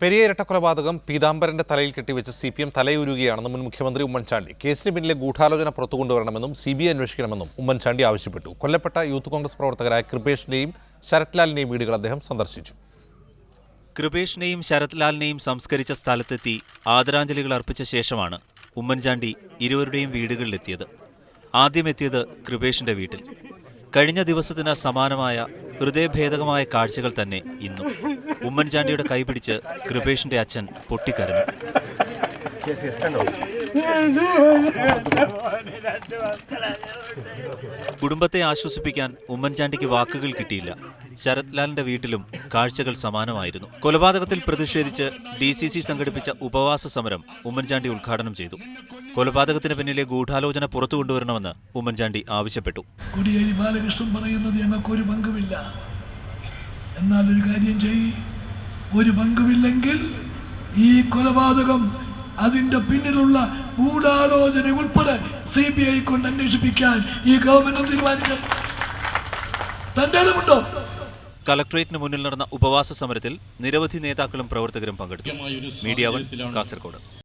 പെരിയ ഇരട്ടക്കൊലപാതകം പീതാംബരന്റെ തലയിൽ കെട്ടിവെച്ച് സി പി എം തലയുരുകയാണെന്ന് മുൻ മുഖ്യമന്ത്രി ഉമ്മൻചാണ്ടി. കേസിന് പിന്നിലെ ഗൂഢാലോചന പുറത്തുകൊണ്ടുവരണമെന്നും സി ബി ഐ അന്വേഷിക്കണമെന്നും ഉമ്മൻചാണ്ടി ആവശ്യപ്പെട്ടു. കൊല്ലപ്പെട്ട യൂത്ത് കോൺഗ്രസ് പ്രവർത്തകരായ കൃപേഷിന്റെയും ശരത്ലാലിന്റെയും വീടുകൾ അദ്ദേഹം സന്ദർശിച്ചു. കൃപേഷിനെയും ശരത്ലാലിനെയും സംസ്കരിച്ച സ്ഥലത്തെത്തി ആദരാഞ്ജലികൾ അർപ്പിച്ച ശേഷമാണ് ഉമ്മൻചാണ്ടി ഇരുവരുടെയും വീടുകളിലെത്തിയത്. ആദ്യമെത്തിയത് കൃപേഷിന്റെ വീട്ടിൽ. കഴിഞ്ഞ ദിവസത്തിന് സമാനമായ ഹൃദയഭേദകമായ കാഴ്ചകൾ തന്നെ ഇന്നും. ഉമ്മൻചാണ്ടിയുടെ കൈപിടിച്ച് കൃപേഷിന്റെ അച്ഛൻ പൊട്ടിക്കരഞ്ഞു. കുടുംബത്തെ ആശ്വസിപ്പിക്കാൻ ഉമ്മൻചാണ്ടിക്ക് വാക്കുകൾ കിട്ടിയില്ല. ശരത് ലാലിന്റെ വീട്ടിലും കാഴ്ചകൾ സമാനമായിരുന്നു. കൊലപാതകത്തിൽ പ്രതിഷേധിച്ച് ഡി സി സി സംഘടിപ്പിച്ച ഉപവാസ സമരം ഉമ്മൻചാണ്ടി ഉദ്ഘാടനം ചെയ്തു. കൊലപാതകത്തിന് പിന്നിലെ ഗൂഢാലോചന പുറത്തു കൊണ്ടുവരണമെന്ന് ഉമ്മൻചാണ്ടി ആവശ്യപ്പെട്ടു. കൊടിയേരി ബാലകൃഷ്ണൻ പറയുന്നത് ഞങ്ങൾക്കൊരു പങ്കുമില്ല. എന്നാൽ ഒരു കാര്യം ചെയ് ഒരു പങ്കുമില്ലെങ്കിൽ ഈ കൊലപാതകം അതിന്റെ പിന്നിലുള്ള ഗൂഢാലോചന ഉൾപ്പെടെ സി ബി ഐ കൊണ്ട് അന്വേഷിപ്പിക്കാൻ ഈ ഗവൺമെന്റ് തീരുമാനിച്ചത് തന്റെ ഇടമുണ്ടോ കലക്ട്രേറ്റിന് മുന്നിൽ നടന്ന ഉപവാസ സമരത്തിൽ നിരവധി നേതാക്കളും പ്രവർത്തകരും പങ്കെടുത്തു. Media one Kasaragod.